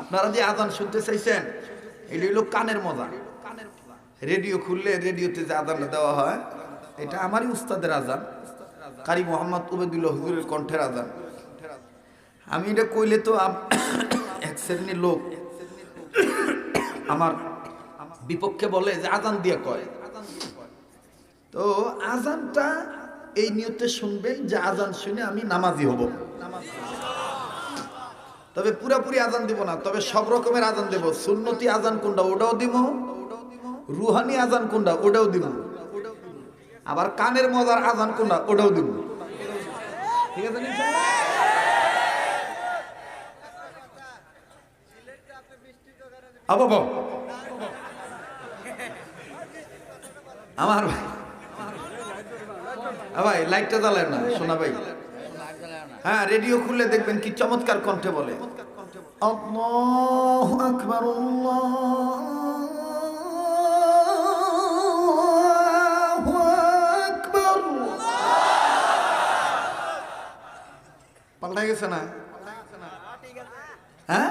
আপনারা যে আজান শুনতে চাইছেন, এটা হলো কানের মজা। রেডিও খুললে রেডিওতে যে আজান দেওয়া হয়, এটা আমারই উস্তাদের আজান। কারি মোহাম্মদ উবেদুল্লাহ হুজুরের কণ্ঠের আজান। আমি এটা কইলে তো এক শ্রেণির লোক আমার বিপক্ষে বলে যে আজান দিয়ে কয়। তো আজানটা এই নিয়তে শুনবেন যে আজান শুনে আমি নামাজি হব। তবে পুরাপুরি আজান দিব না, তবে সব রকমের আজান দেব। সুন্নতি আজান কোনটা, ওটাও দিব। রুহানি আজান কোনটা, ওটাও দিব। আবার কানের মজার আজান কোনটা, ওটাও দিব। ঠিক আছে? আমার ভাই। ভাই, লাইটটা জ্বালায় না, শোনা ভাই। হ্যাঁ রেডিও খুললে দেখবেন কি চমৎকার কণ্ঠে বলে। আল্লাহু আকবার, আল্লাহু পাল্টা গেছে না? হ্যাঁ?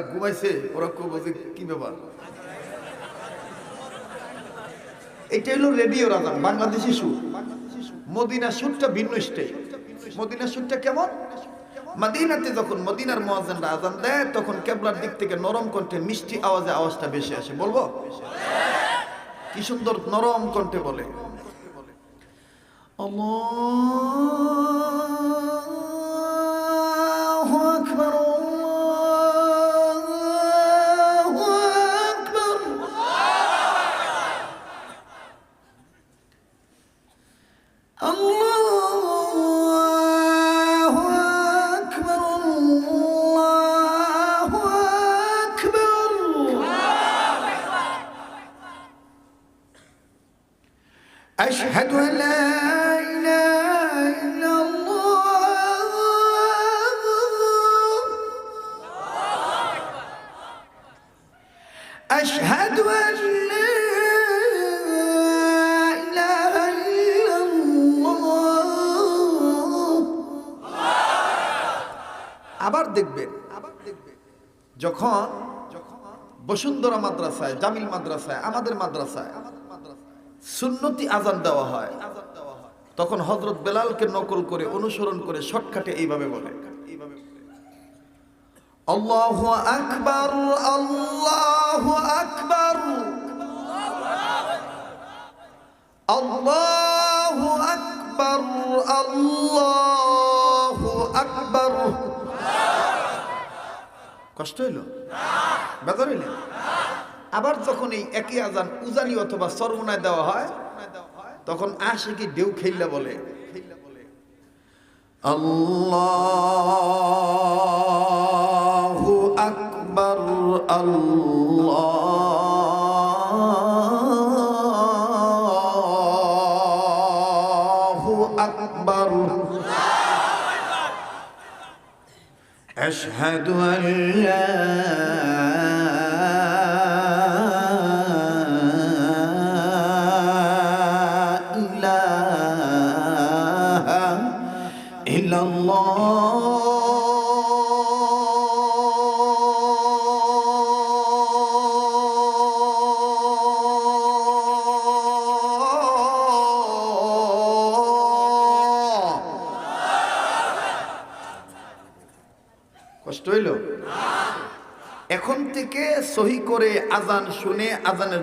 যারা ঘুমাইছে, ওরা খুব বোঝে কি ব্যাপার? এটা হলো রেডিও রাজা, বাংলাদেশি সুর। মদিনা সুরটা ভিন্ন স্টাইল মদিনা সুরটা কেমন? মদিনাতে যখন মদিনার মহাজানরা আজান দেয়, তখন কেবলার দিক থেকে নরম কণ্ঠে মিষ্টি আওয়াজে আওয়াজটা বেশি আসে। বলব? কি সুন্দর নরম কণ্ঠে বলে। أشهد أن لا إله إلا الله أشهد أن لا إله إلا الله আবার দেখবেন আবার দেখবেন যখন বসুন্ধরা মাদ্রাসায় জামিল মাদ্রাসায় আমাদের মাদ্রাসায় সুন্নতি আজান দেওয়া হয়। তখন হজরত বেলালকে নকল করে, অনুসরণ করে শর্টকাটে এইভাবে বলে। আল্লাহু আল্লাহু আল্লাহু আল্লাহু কষ্ট হইল? বেদর হইল? আবার যখন এই একই আজান উজানি অথবা সর্বনায় দেওয়া হয় তখন আসে কি ঢেউ খেললে বলে আল্লাহু আকবার আল্লাহু আকবার أشهد أن لا কষ্ট হইল? এখন থেকে সহি করে আজান শুনে আজানের